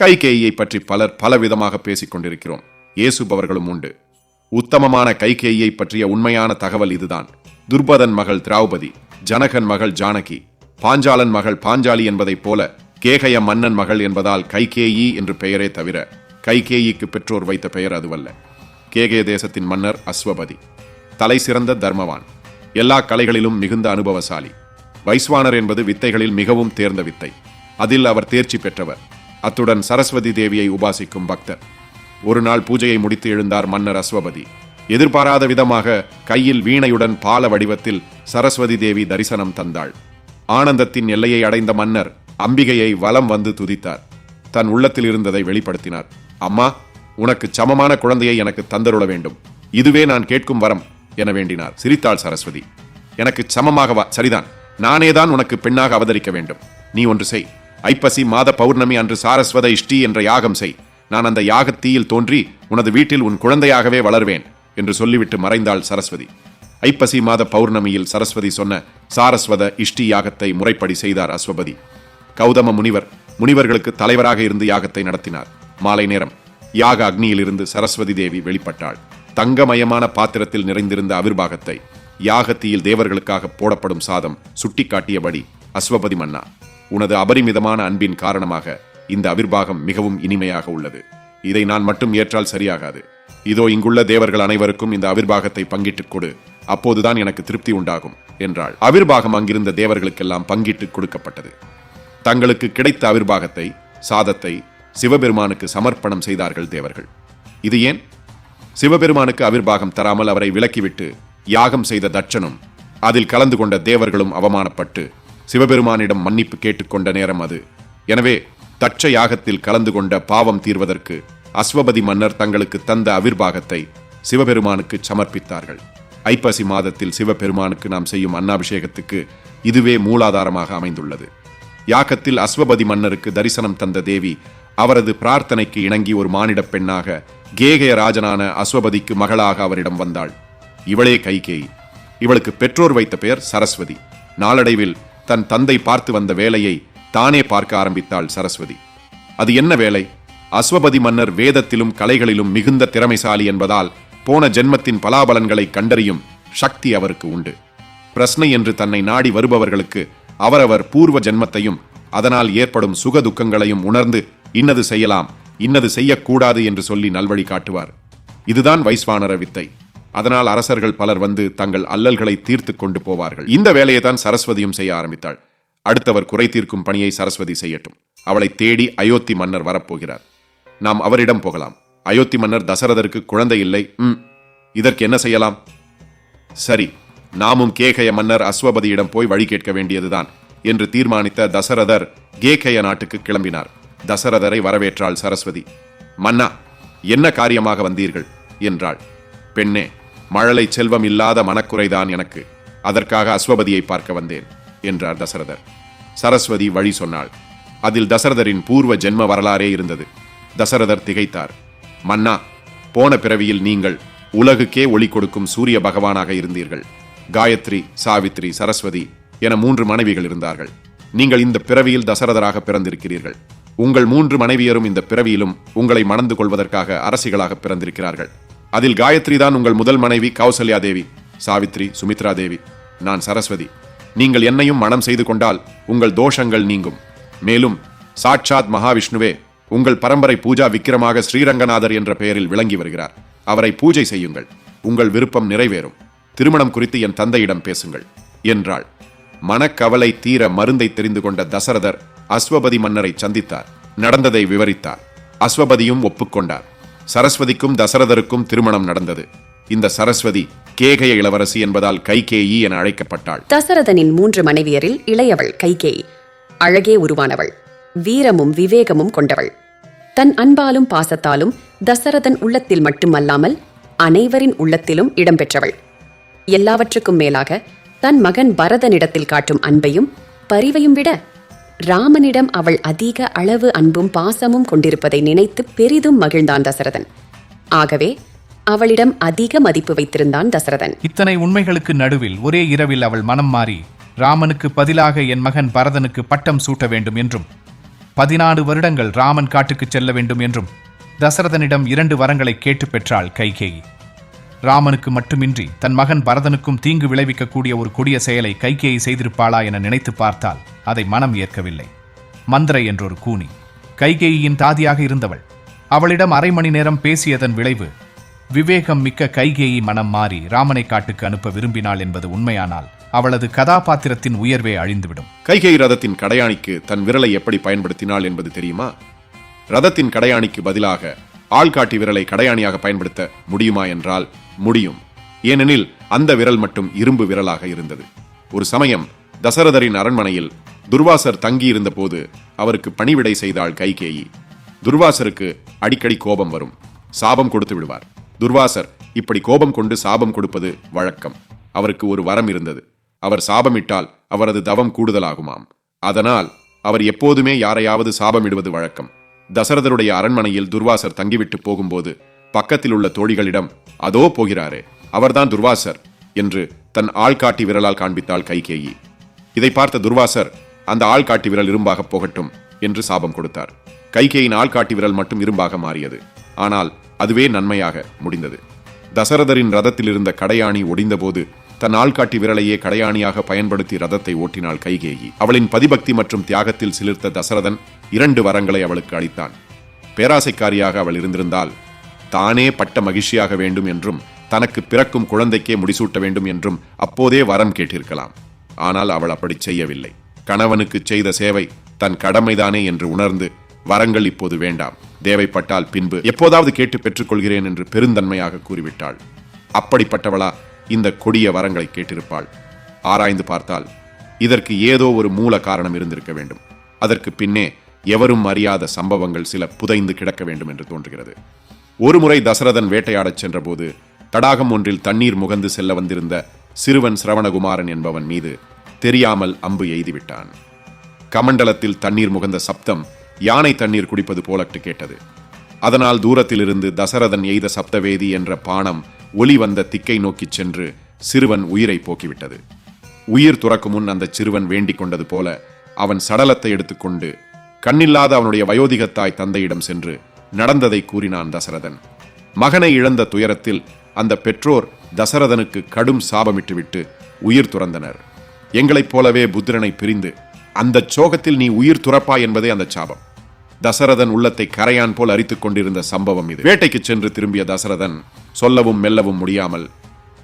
கைகேயை பற்றி பலர் பலவிதமாக பேசிக் கொண்டிருக்கிறோம் இயேசுபவர்களும் உண்டு. உத்தமமான கைகேயை பற்றிய உண்மையான தகவல் இதுதான். துர்பதன் மகள் திரௌபதி ஜனகன் மகள் ஜானகி பாஞ்சாலன் மகள் பாஞ்சாலி என்பதைப் போல கேகய மன்னன் மகள் என்பதால் கைகேயி என்று பெயரே தவிர கைகேயிக்கு பெற்றோர் வைத்த பெயர் அதுவல்ல. கேகய தேசத்தின் மன்னர் அஸ்வபதி தலை சிறந்த தர்மவான் எல்லா கலைகளிலும் மிகுந்த அனுபவசாலி. வைஸ்வானர் என்பது வித்தைகளில் மிகவும் தேர்ந்த வித்தை. அதில் அவர் தேர்ச்சி பெற்றவர். அத்துடன் சரஸ்வதி தேவியை உபாசிக்கும் பக்தர். ஒரு நாள் பூஜையை முடித்து எழுந்தார் மன்னர் அஸ்வபதி. எதிர்பாராத விதமாக கையில் வீணையுடன் பால வடிவத்தில் சரஸ்வதி தேவி தரிசனம் தந்தாள். ஆனந்தத்தின் எல்லையை அடைந்த மன்னர் அம்பிகையை வலம் வந்து துதித்தார். தன் உள்ளத்தில் இருந்ததை வெளிப்படுத்தினார். அம்மா உனக்கு சமமான குழந்தையை எனக்கு தந்தருள வேண்டும். இதுவே நான் கேட்கும் வரம் என வேண்டினார் சிரித்தாள் சரஸ்வதி. எனக்கு சமமாக வா சரிதான். நானேதான் உனக்கு பெண்ணாக அவதரிக்க வேண்டும். நீ ஒன்று செய். ஐப்பசி மாத பௌர்ணமி அன்று சாரஸ்வத இஷ்டி என்ற யாகம் செய். நான் அந்த யாகத்தீயில் தோன்றி உனது வீட்டில் உன் குழந்தையாகவே வளர்வேன் என்று சொல்லிவிட்டு மறைந்தாள் சரஸ்வதி. ஐப்பசி மாத பௌர்ணமியில் சரஸ்வதி சொன்ன சாரஸ்வத இஷ்டி யாகத்தை முறைப்படி செய்தார் அஸ்வபதி. கௌதம முனிவர் முனிவர்களுக்கு தலைவராக இருந்து யாகத்தை நடத்தினார். மாலை நேரம் யாக அக்னியிலிருந்து சரஸ்வதி தேவி வெளிப்பட்டாள். தங்கமயமான பாத்திரத்தில் நிறைந்திருந்த அவிர்வாகத்தை யாகத்தியில் தேவர்களுக்காக போடப்படும் சாதம் சுட்டிக்காட்டியபடி அஸ்வபதி மன்னா. உனது அபரிமிதமான அன்பின் காரணமாக இந்த அவிர்வாகம் மிகவும் இனிமையாக உள்ளது. இதை நான் மட்டும் ஏற்றால் சரியாகாது. இதோ இங்குள்ள தேவர்கள் அனைவருக்கும் இந்த அவிர்வாகத்தை பங்கிட்டுக் கொடு. அப்போதுதான் எனக்கு திருப்தி உண்டாகும் என்றாள். அவிர்வாகம் அங்கிருந்த தேவர்களுக்கெல்லாம் பங்கிட்டு கொடுக்கப்பட்டது. தங்களுக்கு கிடைத்த அவிர்வாகத்தை சாதத்தை சிவபெருமானுக்கு சமர்ப்பணம் செய்தார்கள் தேவர்கள். இது ஏன்? சிவபெருமானுக்கு அவிர்வாகம் தராமல் அவரை விலக்கிவிட்டு யாகம் செய்த தட்சனும் அதில் கலந்து கொண்ட தேவர்களும் அவமானப்பட்டு சிவபெருமானிடம் மன்னிப்பு கேட்டுக்கொண்ட நேரம் அது. எனவே தட்ச யாகத்தில் கலந்து கொண்ட பாவம் தீர்வதற்கு அஸ்வபதி மன்னர் தங்களுக்கு தந்த அவிர்வாகத்தை சிவபெருமானுக்கு சமர்ப்பித்தார்கள். ஐப்பசி மாதத்தில் சிவபெருமானுக்கு நாம் செய்யும் அன்னாபிஷேகத்துக்கு இதுவே மூலாதாரமாக அமைந்துள்ளது. யாக்கத்தில் அஸ்வபதி மன்னருக்கு தரிசனம் தந்த தேவி அவரது பிரார்த்தனைக்கு இணங்கி ஒரு மானிடப் பெண்ணாக கேகய ராஜனான அஸ்வபதிக்கு மகளாக அவரிடம் வந்தாள். இவளே கைகேயி. இவளுக்கு பெற்றோர் வைத்த பெயர் சரஸ்வதி. நாளடைவில் தன் தந்தை பார்த்து வந்த வேலையை தானே பார்க்க ஆரம்பித்தாள் சரஸ்வதி. அது என்ன வேலை? அஸ்வபதி மன்னர் வேதத்திலும் கலைகளிலும் மிகுந்த திறமைசாலி என்பதால் போன ஜென்மத்தின் பலாபலன்களை கண்டறியும் சக்தி அவருக்கு உண்டு. பிரஸ்னை என்று தன்னை நாடி வருபவர்களுக்கு அவரவர் பூர்வ ஜென்மத்தையும் அதனால் ஏற்படும் சுக துக்கங்களையும் உணர்ந்து இன்னது செய்யலாம் இன்னது செய்யக்கூடாது என்று சொல்லி நல்வழி காட்டுவார். இதுதான் வைஸ்வானர வித்தை. அதனால் அரசர்கள் பலர் வந்து தங்கள் அல்லல்களை தீர்த்து கொண்டு போவார்கள். இந்த வேலையை தான் சரஸ்வதியும் செய்ய ஆரம்பித்தாள். அடுத்தவர் குறை தீர்க்கும் பணியை சரஸ்வதி செய்யட்டும். அவளை தேடி அயோத்தி மன்னர் வரப்போகிறார். நாம் அவரிடம் போகலாம். அயோத்தி மன்னர் தசரதருக்கு குழந்தை இல்லை. ம். இதற்கு என்ன செய்யலாம்? சரி நாமும் கேகய மன்னர் அஸ்வபதியிடம் போய் வழி கேட்க வேண்டியதுதான் என்று தீர்மானித்த தசரதர் கேகய நாட்டுக்கு கிளம்பினார். தசரதரை வரவேற்றாள் சரஸ்வதி. மன்னா என்ன காரியமாக வந்தீர்கள்? என்றாள். பெண்ணே மழலை செல்வம் இல்லாத மனக்குறைதான் எனக்கு. அதற்காக அஸ்வபதியை பார்க்க வந்தேன் என்றார் தசரதர். சரஸ்வதி வழி சொன்னாள். அதில் தசரதரின் பூர்வ ஜென்ம வரலாறே இருந்தது. தசரதர் திகைத்தார். மன்னா போன பிறவியில் நீங்கள் உலகுக்கே ஒளி கொடுக்கும் சூரிய பகவானாக இருந்தீர்கள். காயத்ரி சாவித்ரி சரஸ்வதி என மூன்று மனைவிகள் இருந்தார்கள். நீங்கள் இந்த பிறவியில் தசரதராக பிறந்திருக்கிறீர்கள். உங்கள் மூன்று மனைவியரும் இந்த பிறவியிலும் உங்களை மணந்து கொள்வதற்காக அரசிகளாக பிறந்திருக்கிறார்கள். அதில் காயத்ரி தான் உங்கள் முதல் மனைவி கௌசல்யா தேவி சாவித்ரி சுமித்ரா தேவி. நான் சரஸ்வதி. நீங்கள் என்னையும் மனம் செய்து கொண்டால் உங்கள் தோஷங்கள் நீங்கும். மேலும் சாட்சாத் மகாவிஷ்ணுவே உங்கள் பரம்பரை பூஜா விக்கிரமாக ஸ்ரீரங்கநாதர் என்ற பெயரில் விளங்கி வருகிறார். அவரை பூஜை செய்யுங்கள். உங்கள் விருப்பம் நிறைவேறும். திருமணம் குறித்து என் தந்தையிடம் பேசுங்கள் என்றாள். மனக்கவலை தீர மருந்தை தெரிந்து கொண்ட தசரதர் அஸ்வபதி மன்னரை சந்தித்தார். நடந்ததை விவரித்தார். அஸ்வபதியும் ஒப்புக்கொண்டார். சரஸ்வதிக்கும் தசரதருக்கும் திருமணம் நடந்தது. இந்த சரஸ்வதி கேகய இளவரசி என்பதால் கைகேயி என அழைக்கப்பட்டாள். தசரதனின் மூன்று மனைவியரில் இளையவள் கைகேயி. அழகே உருவானவள். வீரமும் விவேகமும் கொண்டவள். தன் அன்பாலும் பாசத்தாலும் தசரதன் உள்ளத்தில் மட்டுமல்லாமல் அனைவரின் உள்ளத்திலும் இடம்பெற்றவள். எல்லாவற்றுக்கும் மேலாக தன் மகன் பரதனிடத்தில் காட்டும் அன்பையும் பரிவையும் விட ராமனிடம் அவள் அதிக அளவு அன்பும் பாசமும் கொண்டிருப்பதை நினைத்து பெரிதும் மகிழ்ந்தான் தசரதன். ஆகவே அவளிடம் அதிக மதிப்பு வைத்திருந்தான் தசரதன். இத்தனை உண்மைகளுக்கு நடுவில் ஒரே இரவில் அவள் மனம் மாறி ராமனுக்கு பதிலாக என் மகன் பரதனுக்கு பட்டம் சூட்ட வேண்டும் என்றும் பதினாறு வருடங்கள் ராமன் காட்டுக்குச் செல்ல வேண்டும் என்றும் தசரதனிடம் இரண்டு வரங்களை கேட்டு பெற்றாள் கைகேயி. ராமனுக்கு மட்டுமின்றி தன் மகன் பரதனுக்கும் தீங்கு விளைவிக்கக்கூடிய ஒரு கொடிய செயலை கைகேயை செய்திருப்பாளா என நினைத்து பார்த்தால் அதை மனம் ஏற்கவில்லை. மந்திரை என்றொரு கூனி. கைகேயின் தாதியாக இருந்தவள். அவளிடம் அரை மணி நேரம் பேசியதன் விளைவு விவேகம் மிக்க கைகேயி மனம் மாறி ராமனை காட்டுக்கு அனுப்ப விரும்பினாள் என்பது உண்மையானால் அவளது கதாபாத்திரத்தின் உயர்வே அழிந்துவிடும். கைகேயி ரதத்தின் கடையாணிக்கு தன் விரலை எப்படி பயன்படுத்தினாள் என்பது தெரியுமா? ரதத்தின் கடையாணிக்கு பதிலாக ஆள்காட்டி விரலை கடையாணியாக பயன்படுத்த முடியுமா என்றால் முடியும். ஏனெனில் அந்த விரல் மட்டும் இரும்பு விரலாக இருந்தது. ஒரு சமயம் தசரதரின் அரண்மனையில் துர்வாசர் தங்கியிருந்த போது அவருக்கு பணிவிடை செய்தாள் கைகேயி. துர்வாசருக்கு அடிக்கடி கோபம் வரும். சாபம் கொடுத்து விடுவார். துர்வாசர் இப்படி கோபம் கொண்டு சாபம் கொடுப்பது வழக்கம். அவருக்கு ஒரு வரம் இருந்தது. அவர் சாபமிட்டால் அவரது தவம் கூடுதலாகுமாம். அதனால் அவர் எப்போதுமே யாரையாவது சாபமிடுவது வழக்கம். தசரதருடைய அரண்மனையில் துர்வாசர் தங்கிவிட்டு போகும்போது பக்கத்தில் உள்ள தோழிகளிடம் அதோ போகிறாரே அவர்தான் துர்வாசர் என்று தன் ஆள்காட்டி விரலால் காண்பித்தாள் கைகேயி. இதை பார்த்த துர்வாசர் அந்த ஆள்காட்டி விரல் இரும்பாக போகட்டும் என்று சாபம் கொடுத்தார். கைகேயின் ஆள்காட்டி விரல் மட்டும் இரும்பாக மாறியது. ஆனால் அதுவே நன்மையாக முடிந்தது. தசரதரின் ரதத்தில் இருந்த கடையாணி ஒடிந்தபோது தன் ஆள்காட்டி விரலையே கடையாணியாக பயன்படுத்தி ரதத்தை ஓட்டினாள் கைகேயி. அவளின் பதிபக்தி மற்றும் தியாகத்தில் சிலிர்த்த தசரதன் இரண்டு வரங்களை அவளுக்கு அளித்தான். பேராசைக்காரியாக அவள் இருந்திருந்தால் தானே பட்ட மகிழ்ச்சியாக வேண்டும் என்றும் தனக்கு பிறக்கும் குழந்தைக்கே முடிசூட்ட வேண்டும் என்றும் அப்போதே வரம் கேட்டிருக்கலாம். ஆனால் அவள் அப்படி செய்யவில்லை. கணவனுக்கு செய்த சேவை தன் கடமைதானே என்று உணர்ந்து வரங்கள் இப்போது வேண்டாம். தேவைப்பட்டால் பின்பு எப்போதாவது கேட்டு பெற்றுக்கொள்கிறேன் என்று பெருந்தன்மையாக கூறிவிட்டாள். அப்படிப்பட்டவளா இந்த கொடிய வரங்களை கேட்டிருப்பாள். ஆராய்ந்து பார்த்தால் இதற்கு ஏதோ ஒரு மூல காரணம் இருந்திருக்க வேண்டும். அதற்கு பின்னே எவரும் அறியாத சம்பவங்கள் சில புதைந்து கிடக்க வேண்டும் என்று தோன்றுகிறது. ஒருமுறை தசரதன் வேட்டையாடச் சென்றபோது தடாகம் ஒன்றில் தண்ணீர் முகந்து செல்ல வந்திருந்த சிறுவன் சிரவணகுமாரன் என்பவன் மீது தெரியாமல் அம்பு எய்துவிட்டான். கமண்டலத்தில் தண்ணீர் முகந்த சப்தம் யானை தண்ணீர் குடிப்பது போலட்டு கேட்டது. அதனால் தூரத்திலிருந்து தசரதன் எய்த சப்தவேதி என்ற பானம் ஒலி வந்த திக்கை நோக்கிச் சென்று சிறுவன் உயிரை போக்கிவிட்டது. உயிர் துறக்கும் முன் அந்த சிறுவன் வேண்டிக் கொண்டது போல அவன் சடலத்தை எடுத்துக்கொண்டு கண்ணில்லாத அவனுடைய வயோதிகத்தாய் தந்தையிடம் சென்று நடந்ததை கூறினான் தசரதன். மகனை இழந்த துயரத்தில் அந்த பெற்றோர் தசரதனுக்கு கடும் சாபமிட்டுவிட்டு உயிர் துறந்தனர். எங்களைப் போலவே புத்திரனை பிரிந்து அந்த சோகத்தில் நீ உயிர் துறப்பாய் என்பதே அந்த சாபம். தசரதன் உள்ளத்தை கரையான் போல் அரித்துக் கொண்டிருந்த சம்பவம் இது. வேட்டைக்கு சென்று திரும்பிய தசரதன் சொல்லவும் மெல்லவும் முடியாமல்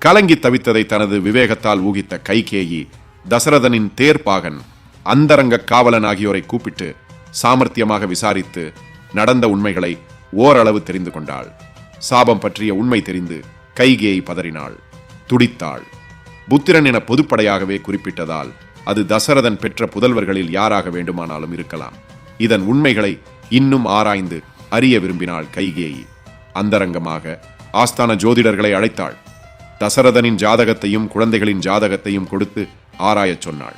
கலங்கி தவித்ததை தனது விவேகத்தால் ஊகித்த கைகேயி தசரதனின் தேர்ப்பாகன் அந்தரங்க காவலன் ஆகியோரை கூப்பிட்டு சாமர்த்தியமாக விசாரித்து நடந்த உண்மைகளை ஓரளவு தெரிந்து கொண்டாள். சாபம் பற்றிய உண்மை தெரிந்து கைகேயை பதறினாள். துடித்தாள். புத்திரன் என பொதுப்படையாகவே குறிப்பிட்டதால் அது தசரதன் பெற்ற புதல்வர்களில் யாராக வேண்டுமானாலும் இருக்கலாம். இதன் உண்மைகளை இன்னும் ஆராய்ந்து அறிய விரும்பினாள் கைகேயி. அந்தரங்கமாக ஆஸ்தான ஜோதிடர்களை அழைத்தாள். தசரதனின் ஜாதகத்தையும் குழந்தைகளின் ஜாதகத்தையும் கொடுத்து ஆராயச் சொன்னாள்.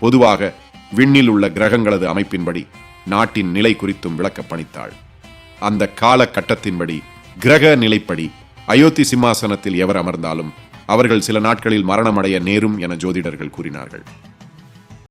பொதுவாக விண்ணில் உள்ள கிரகங்களது அமைப்பின்படி நாட்டின் நிலை குறித்தும் விளக்கப்பணித்தாள் பணித்தாள். அந்த காலகட்டத்தின்படி கிரக நிலைப்படி அயோத்தி சிம்மாசனத்தில் எவர் அமர்ந்தாலும் அவர்கள் சில நாட்களில் மரணமடைய நேரும் என ஜோதிடர்கள் கூறினார்கள்.